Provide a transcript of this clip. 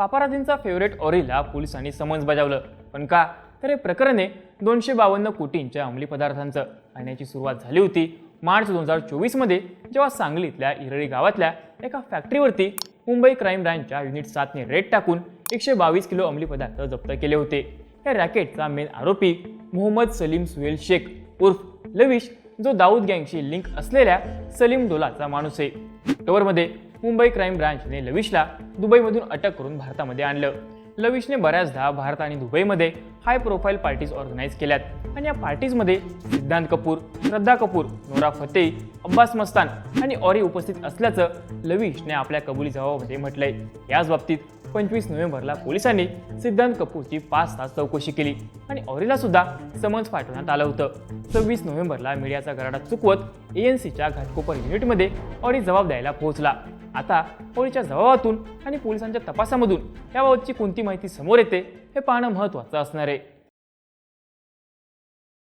पापाराजींचा favourite ऑरिला पोलिसांनी summons बजावलं. पण का? तर हे प्रकरणे दोनशे बावन्न कोटींच्या अंमली पदार्थांचं. आणण्याची सुरुवात झाली होती मार्च दोन हजार चोवीसमध्ये जेव्हा सांगलीतल्या इरळी गावातल्या एका फॅक्टरीवरती मुंबई क्राईम ब्रँचच्या युनिट सातने रेड टाकून एकशे बावीस किलो अंमली पदार्थ जप्त केले होते. या रॅकेटचा मेन आरोपी मोहम्मद सलीम सुहेल शेख उर्फ लविश जो दाऊद गँगशी लिंक असलेल्या सलीम डोलाचा माणूस आहे. ऑक्टोबरमध्ये मुंबई क्राईम ब्रांचने लविशला दुबईमधून अटक करून भारतामध्ये आणलं. लविशने बऱ्याचदा भारत आणि दुबईमध्ये हाय प्रोफाईल पार्टीज ऑर्गनाईज केल्यात. आणि या पार्टीजमध्ये सिद्धांत कपूर श्रद्धा कपूर नोरा फतेही अब्बास मस्तान आणि ऑरी उपस्थित असल्याचं लविशने आपल्या कबुली जबाबामध्ये म्हटलंय. याच बाबतीत पंचवीस नोव्हेंबरला पोलिसांनी सिद्धांत कपूरची पाच तास चौकशी केली आणि ऑरीला सुद्धा समन्स पाठवण्यात आलं होतं. सव्वीस नोव्हेंबरला मीडियाचा गराडा चुकवत एएनसीच्या घाटकोपर युनिटमध्ये ऑरी जबाब द्यायला पोहोचला. आता होळीच्या जबाबातून आणि पोलिसांच्या तपासामधून याबाबतची कोणती माहिती समोर येते हे पाहणं महत्त्वाचं असणार आहे.